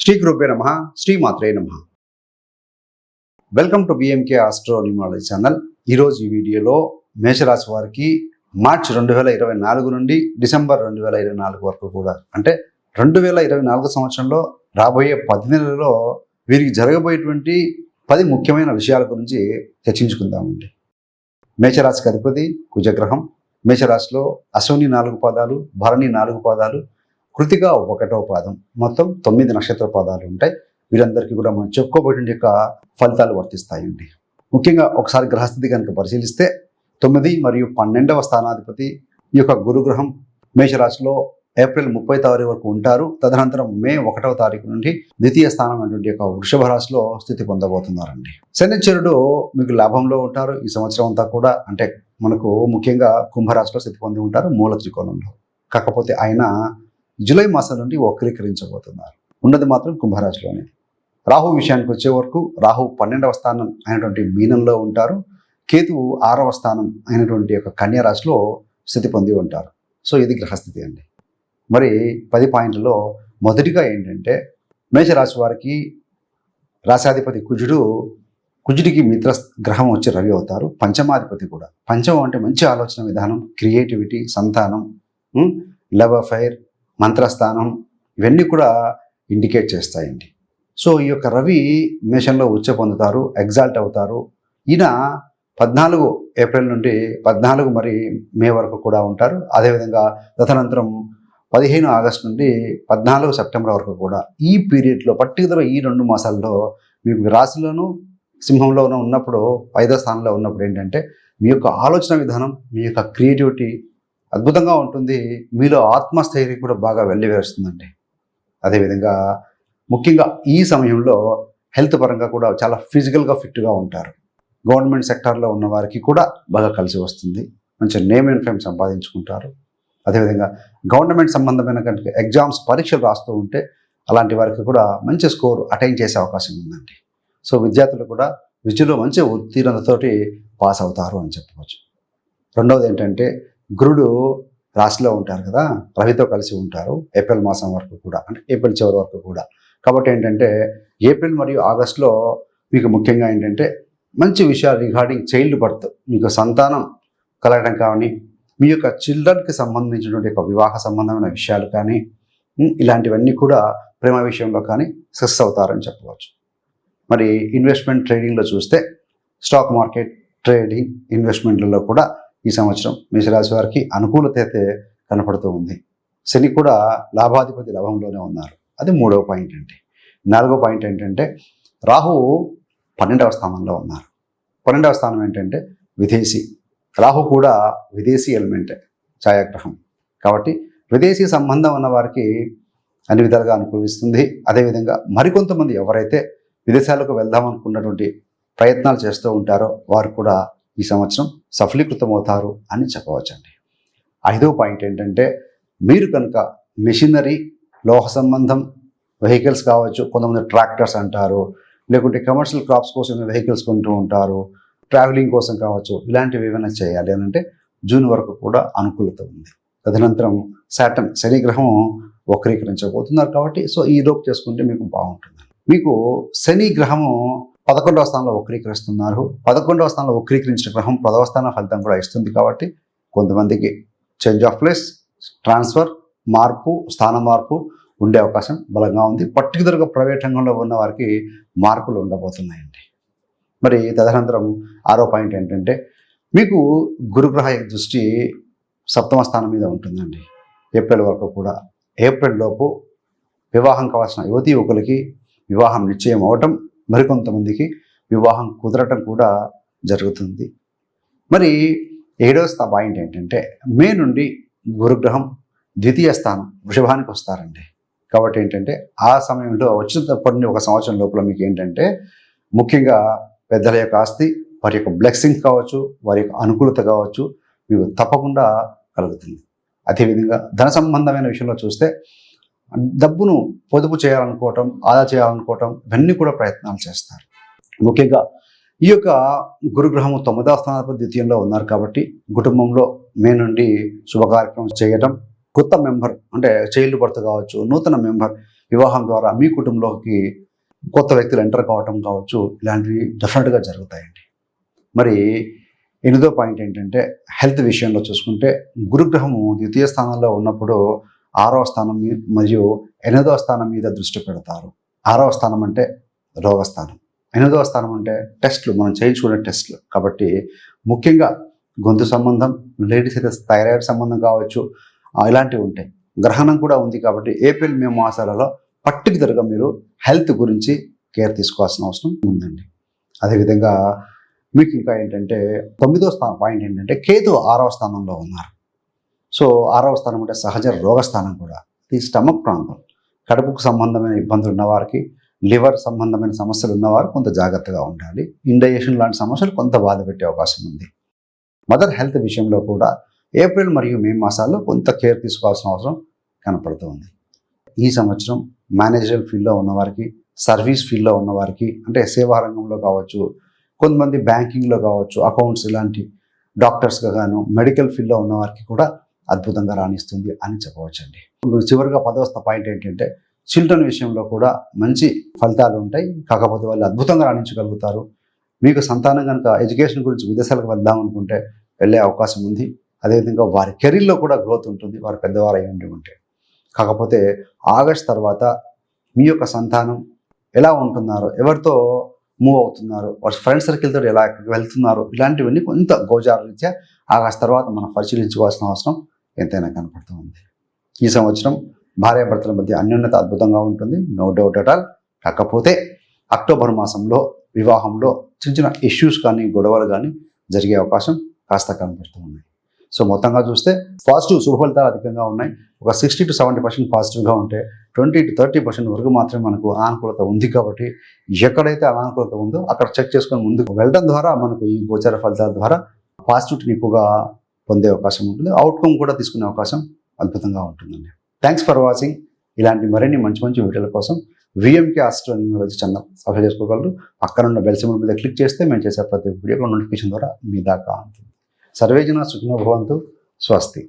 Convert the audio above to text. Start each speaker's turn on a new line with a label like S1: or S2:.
S1: శ్రీ గురుపే నమ శ్రీమాత్రే నమ. Welcome to BMK astronumerology channel ఈరోజు ఈ వీడియోలో మేషరాశి వారికి మార్చ్ రెండు వేల ఇరవై నాలుగు నుండి డిసెంబర్ రెండు వేల ఇరవై నాలుగు వరకు కూడా అంటే రెండు వేల ఇరవై నాలుగు సంవత్సరంలో రాబోయే పది నెలలలో వీరికి జరగబోయేటువంటి పది ముఖ్యమైన విషయాల గురించి చర్చించుకుందామండి. మేషరాశికి అధిపతి కుజగ్రహం. మేషరాశిలో అశ్విని నాలుగు పాదాలు భరణి నాలుగు పాదాలు కృతిక ఒకటో పాదం. మొత్తం తొమ్మిది నక్షత్ర పాదాలు ఉంటాయి. వీరందరికీ కూడా మనం చెప్పుకోబడిన యొక్క ఫలితాలు వర్తిస్తాయండి. ముఖ్యంగా ఒకసారి గ్రహస్థితి కనుక పరిశీలిస్తే తొమ్మిది మరియు పన్నెండవ స్థానాధిపతి ఈ యొక్క గురుగ్రహం మేషరాశిలో ఏప్రిల్ ముప్పై తారీఖు వరకు ఉంటారు. తదనంతరం మే ఒకటవ తారీఖు నుండి ద్వితీయ స్థానం అనేటువంటి యొక్క వృషభ రాశిలో స్థితి పొందబోతున్నారండి. శనిచరుడు మీకు లాభంలో ఉంటారు. ఈ సంవత్సరం అంతా కూడా అంటే మనకు ముఖ్యంగా కుంభరాశిలో స్థితి పొంది ఉంటారు మూల త్రికోణంలో. కాకపోతే ఆయన జూలై మాసం నుండి వక్రీకరించబోతున్నారు. ఉన్నది మాత్రం కుంభరాశిలోనే. రాహు విషయానికి వచ్చే వరకు రాహు పన్నెండవ స్థానం అయినటువంటి మీనంలో ఉంటారు. కేతువు ఆరవ స్థానం అయినటువంటి యొక్క కన్యారాశిలో స్థితి పొంది ఉంటారు. సో ఇది గ్రహస్థితి అండి. మరి పది పాయింట్లలో మొదటిగా ఏంటంటే మేషరాశి వారికి రాశాధిపతి కుజుడు కుజుడికి మిత్ర గ్రహం వచ్చి రవి అవుతారు. పంచమాధిపతి కూడా. పంచమం అంటే మంచి ఆలోచన విధానం క్రియేటివిటీ సంతానం లవ్ అఫైర్ మంత్రస్థానం ఇవన్నీ కూడా ఇండికేట్ చేస్తాయండి. సో ఈ యొక్క రవి మేషంలో ఉచ్చ పొందుతారు ఎగ్జాల్ట్ అవుతారు. ఈయన పద్నాలుగు ఏప్రిల్ నుండి పద్నాలుగు మరి మే వరకు కూడా ఉంటారు. అదేవిధంగా తదనంతరం పదిహేను ఆగస్టు నుండి పద్నాలుగు సెప్టెంబర్ వరకు కూడా ఈ పీరియడ్లో పర్టికులర్ ఈ రెండు మాసాల్లో మీకు రాశిలోనూ సింహంలోనూ ఉన్నప్పుడు ఐదో స్థానంలో ఉన్నప్పుడు ఏంటంటే మీ యొక్క ఆలోచన విధానం మీ యొక్క క్రియేటివిటీ అద్భుతంగా ఉంటుంది. మీలో ఆత్మస్థైర్యం కూడా బాగా వెళ్ళివేస్తుందండి అదేవిధంగా ముఖ్యంగా ఈ సమయంలో హెల్త్ పరంగా కూడా చాలా ఫిజికల్గా ఫిట్గా ఉంటారు. గవర్నమెంట్ సెక్టార్లో ఉన్న వారికి కూడా బాగా కలిసి వస్తుంది. మంచి నేమ్ అండ్ ఫేమ్ సంపాదించుకుంటారు. అదేవిధంగా గవర్నమెంట్ సంబంధమైన కనుక ఎగ్జామ్స్ పరీక్షలు రాస్తూ ఉంటే అలాంటి వారికి కూడా మంచి స్కోర్ అటైన్ చేసే అవకాశం ఉందండి. సో విద్యార్థులు కూడా విద్యలో మంచి ఉత్తీర్ణతతోటి పాస్ అవుతారు అని చెప్పవచ్చు. రెండవది ఏంటంటే గురుడు రాశిలో ఉంటారు కదా రవితో కలిసి ఉంటారు ఏప్రిల్ మాసం వరకు కూడా అంటే ఏప్రిల్ చివరి వరకు కూడా. కాబట్టి ఏంటంటే ఏప్రిల్ మరియు ఆగస్టులో మీకు ముఖ్యంగా ఏంటంటే మంచి విషయాలు రిగార్డింగ్ చైల్డ్ బర్త్ మీకు సంతానం కలగడం కానీ మీ యొక్క చిల్డ్రన్కి సంబంధించినటువంటి ఒక వివాహ సంబంధమైన విషయాలు కానీ ఇలాంటివన్నీ కూడా ప్రేమ విషయంలో కానీ సక్సెస్ అవుతారని చెప్పవచ్చు. మరి ఇన్వెస్ట్మెంట్ ట్రేడింగ్లో చూస్తే స్టాక్ మార్కెట్ ట్రేడింగ్ ఇన్వెస్ట్మెంట్లలో కూడా ఈ సంవత్సరం మేషరాశి వారికి అనుకూలత అయితే కనపడుతూ ఉంది. శని కూడా లాభాధిపతి లాభంలోనే ఉన్నారు. అది మూడవ పాయింట్ అండి. నాలుగో పాయింట్ ఏంటంటే రాహు పన్నెండవ స్థానంలో ఉన్నారు. పన్నెండవ స్థానం ఏంటంటే విదేశీ. రాహు కూడా విదేశీ ఎలిమెంటే ఛాయాగ్రహం. కాబట్టి విదేశీ సంబంధం ఉన్న వారికి అన్ని విధాలుగా అనుకూలిస్తుంది. అదేవిధంగా మరికొంతమంది ఎవరైతే విదేశాలకు వెళ్దాం అనుకున్నటువంటి ప్రయత్నాలు చేస్తూ ఉంటారో వారు కూడా ఈ సంవత్సరం సఫలీకృతమవుతారు అని చెప్పవచ్చండి. ఐదో పాయింట్ ఏంటంటే మీరు కనుక మెషినరీ లోహ సంబంధం వెహికల్స్ కావచ్చు కొంతమంది ట్రాక్టర్స్ అంటారు లేకుంటే కమర్షియల్ క్రాప్స్ కోసం వెహికల్స్ కొంటూ ఉంటారు ట్రావెలింగ్ కోసం కావచ్చు ఇలాంటివి ఏమైనా చేయాలి అని అంటే జూన్ వరకు కూడా అనుకూలత ఉంది. తదనంతరం శాటన్ శని గ్రహం వక్రీకరించబోతున్నారు కాబట్టి సో ఈ లోపు చేసుకుంటే మీకు బాగుంటుంది మీకు శని గ్రహము పదకొండవ స్థానంలో వక్రీకరిస్తున్నారు. పదకొండవ స్థానంలో వక్రీకరించిన గ్రహం పదవ స్థానం ఫలితం కూడా ఇస్తుంది కాబట్టి కొంతమందికి చేంజ్ ఆఫ్ ప్లేస్ ట్రాన్స్ఫర్ మార్పు స్థాన మార్పు ఉండే అవకాశం బలంగా ఉంది. పర్టికులర్గా ప్రైవేట్ రంగంలో ఉన్న వారికి మార్పులు ఉండబోతున్నాయండి. మరి తదనంతరం ఆరో పాయింట్ ఏంటంటే మీకు గురుగ్రహ దృష్టి సప్తమ స్థానం మీద ఉంటుందండి. ఏప్రిల్ వరకు కూడా. ఏప్రిల్ లోపు వివాహం కావాల్సిన యువతీ యువకులకి వివాహం నిశ్చయం అవటం మరికొంతమందికి వివాహం కుదరటం కూడా జరుగుతుంది. మరి ఏడవ పాయింట్ ఏంటంటే మే నుండి గురుగ్రహం ద్వితీయ స్థానం వృషభానికి వస్తారండి. కాబట్టి ఏంటంటే ఆ సమయంలో వచ్చినప్పటి నుండి ఒక సంవత్సరం లోపల మీకు ఏంటంటే ముఖ్యంగా పెద్దల యొక్క ఆస్తి వారి యొక్క బ్లెక్సింగ్ కావచ్చు వారి యొక్క అనుకూలత కావచ్చు మీకు తప్పకుండా కలుగుతుంది. అదేవిధంగా ధన సంబంధమైన విషయంలో చూస్తే డబ్బును పొదుపు చేయాలనుకోవటం ఆదా చేయాలనుకోవటం ఇవన్నీ కూడా ప్రయత్నాలు చేస్తారు. ముఖ్యంగా ఈ యొక్క గురుగ్రహము తొమ్మిదవ స్థానాధిపతి ద్వితీయంలో ఉన్నారు కాబట్టి కుటుంబంలో మే నుండి శుభ కార్యక్రమం చేయటం కొత్త మెంబర్ అంటే చైల్డ్ బర్త్ కావచ్చు నూతన మెంబర్ వివాహం ద్వారా మీ కుటుంబంలోకి కొత్త వ్యక్తులు ఎంటర్ కావటం కావచ్చు ఇలాంటివి డెఫినెట్గా జరుగుతాయండి. మరి ఎనిమిదో పాయింట్ ఏంటంటే హెల్త్ విషయంలో చూసుకుంటే గురుగ్రహము ద్వితీయ స్థానంలో ఉన్నప్పుడు ఆరవ స్థానం మీ- మరియు ఎనిమిదవ స్థానం మీద దృష్టి పెడతారు. ఆరవ స్థానం అంటే రోగస్థానం. ఎనిమిదవ స్థానం అంటే టెస్ట్లు మనం చేయించుకునే టెస్ట్లు. కాబట్టి ముఖ్యంగా గొంతు సంబంధం లేడీస్ అయితే థైరాయిడ్ సంబంధం కావచ్చు ఇలాంటివి ఉంటాయి. గ్రహణం కూడా ఉంది కాబట్టి ఏప్రిల్ మే మాసాలలో పర్టికులర్గా మీరు హెల్త్ గురించి కేర్ తీసుకోవాల్సిన అవసరం ఉందండి. అదేవిధంగా మీకు ఇంకా ఏంటంటే తొమ్మిదో స్థానం పాయింట్ ఏంటంటే కేతు ఆరవ స్థానంలో ఉన్నారు. సో ఆరవ స్థానం అంటే సహజ రోగస్థానం కూడా. ఇది స్టమక్ ప్రాంతం. కడుపుకు సంబంధమైన ఇబ్బందులు ఉన్నవారికి లివర్ సంబంధమైన సమస్యలు ఉన్నవారు కొంత జాగ్రత్తగా ఉండాలి. ఇండైజెషన్ లాంటి సమస్యలు కొంత బాధ పెట్టే అవకాశం ఉంది. మదర్ హెల్త్ విషయంలో కూడా ఏప్రిల్ మరియు మే మాసాల్లో కొంత కేర్ తీసుకోవాల్సిన అవసరం కనపడుతుంది ఈ సంవత్సరం మేనేజరల్ ఫీల్డ్లో ఉన్నవారికి సర్వీస్ ఫీల్డ్లో ఉన్నవారికి అంటే సేవా రంగంలో కావచ్చు కొంతమంది బ్యాంకింగ్లో కావచ్చు అకౌంట్స్ ఇలాంటి డాక్టర్స్గా గాను మెడికల్ ఫీల్డ్లో ఉన్నవారికి కూడా అద్భుతంగా రాణిస్తుంది అని చెప్పవచ్చండి. చివరిగా పదవస్థ పాయింట్ ఏంటంటే చిల్డ్రన్ విషయంలో కూడా మంచి ఫలితాలు ఉంటాయి. కాకపోతే వాళ్ళు అద్భుతంగా రాణించగలుగుతారు. మీకు సంతానం కనుక ఎడ్యుకేషన్ గురించి విదేశాలకు వెళ్దాం అనుకుంటే వెళ్ళే అవకాశం ఉంది. అదేవిధంగా వారి కెరీర్లో కూడా గ్రోత్ ఉంటుంది. వారు పెద్దవారు అయ్యి ఉండి ఉంటే. కాకపోతే ఆగస్ట్ తర్వాత మీ యొక్క సంతానం ఎలా ఉంటున్నారు? ఎవరితో మూవ్ అవుతున్నారు? వారి ఫ్రెండ్ సర్కిల్తో ఎలా వెళ్తున్నారు? ఇలాంటివన్నీ కొంత గోచారీత్యా ఆగస్ట్ తర్వాత మనం పరిశీలించుకోవాల్సిన అవసరం ఎంతైనా కనపడుతూ ఉంది. ఈ సంవత్సరం భార్యాభర్తల మధ్య అన్యోన్యత అద్భుతంగా ఉంటుంది. నో డౌట్ అట్ ఆల్ కాకపోతే అక్టోబర్ మాసంలో వివాహంలో చిన్న చిన్న ఇష్యూస్ కానీ గొడవలు కానీ జరిగే అవకాశం కాస్త కనపడుతూ ఉన్నాయి. సో మొత్తంగా చూస్తే పాజిటివ్ శుభ ఫలితాలు అధికంగా ఉన్నాయి. ఒక సిక్స్టీ టు సెవెంటీ పర్సెంట్ పాజిటివ్గా ఉంటే ట్వంటీ టు థర్టీ పర్సెంట్ వరకు మాత్రమే మనకు అనానుకూలత ఉంది కాబట్టి ఎక్కడైతే అనానుకూలత ఉందో అక్కడ చెక్ చేసుకొని ముందుకు వెళ్ళడం ద్వారా మనకు ఈ గోచర ఫలితాల ద్వారా పాజిటివిటీని ఎక్కువగా పొందే అవకాశం ఉంటుంది. అవుట్కమ్ కూడా తీసుకునే అవకాశం అద్భుతంగా ఉంటుందండి. థ్యాంక్స్ ఫర్ వాచింగ్ ఇలాంటి మరిన్ని మంచి మంచి వీడియోల కోసం విఎంకే ఆస్ట్రోనియాలజీ ఛానల్ సబ్స్క్రైబ్ చేసుకోగలరు. అక్కడ ఉన్న బెల్ సింబల్ మీద క్లిక్ చేస్తే మేము చేసే ప్రతి వీడియో నోటిఫికేషన్ ద్వారా మీ దాకా ఉంటుంది సర్వేజన సుఖిన భవంతు. స్వస్తి.